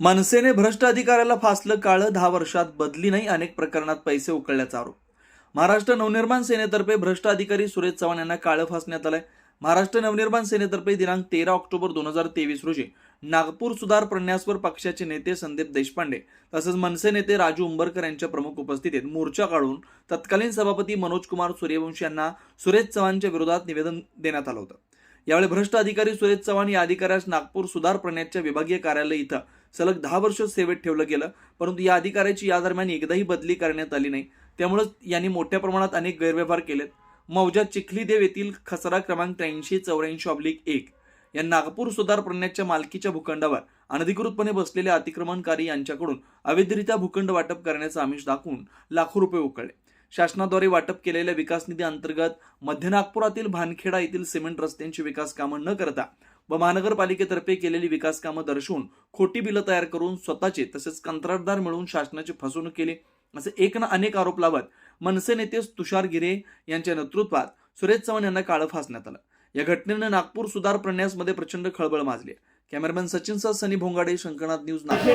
मनसेने भ्रष्ट अधिकाऱ्याला फासलं काळं दहा वर्षात बदली नाही अनेक प्रकरणात पैसे उकळल्याचा आरोप. महाराष्ट्र नवनिर्माण सेनेतर्फे भ्रष्ट अधिकारी सुरेश चव्हाण यांना काळं फासण्यात आलंय. महाराष्ट्र नवनिर्माण सेनेतर्फे दिनांक तेरा ऑक्टोबर दोन हजार तेवीस रोजी नागपूर सुधार प्रन्यासवर पक्षाचे नेते संदीप देशपांडे तसंच मनसे नेते राजू उंबरकर यांच्या प्रमुख उपस्थितीत मोर्चा काढून तत्कालीन सभापती मनोज कुमार सूर्यवंशी यांना सुरेश चव्हाणच्या विरोधात निवेदन देण्यात आलं होतं. यावेळी भ्रष्ट अधिकारी सुरेश चव्हाण या अधिकाऱ्यास नागपूर सुधार प्रण्याच्या विभागीय कार्यालय इथं सलग दहा वर्ष सेवेत ठेवलं गेलं परंतु या अधिकाऱ्याची या दरम्यान एकदाही बदली करण्यात आली नाही. त्यामुळेच यांनी मोठ्या प्रमाणात अनेक गैरव्यवहार केलेत. मौजा चिखलीदेव येथील खसरा क्रमांक त्र्याऐंशी चौऱ्याऐंशी ऑब्लिक एक या नागपूर सुधार प्रण्याच्या मालकीच्या भूखंडावर अनधिकृतपणे बसलेल्या अतिक्रमणकारी यांच्याकडून अवैधरित्या भूखंड वाटप करण्याचं आमिष दाखवून लाखो रुपये उकळले. शासनाद्वारे वाटप केलेल्या विकास निधी अंतर्गत मध्य नागपुरातील भानखेडा येथील सिमेंट रस्त्यांची विकास कामं न करता व महानगरपालिकेतर्फे केलेली विकास कामं दर्शवून खोटी बिलं तयार करून स्वतःचे तसेच कंत्राटदार मिळवून शासनाची फसवणूक केली. असे एक ना अनेक आरोप लावत मनसे नेते तुषार गिरे यांच्या नेतृत्वात सुरेश चव्हाण यांना काळं फासण्यात आलं. या घटनेनं नागपूर सुधार प्रन्यासमध्ये प्रचंड खळबळ माजली कॅमेरामॅन सचिन सह सनी भोंगाडे शंकरनाथ न्यूज नागपूर.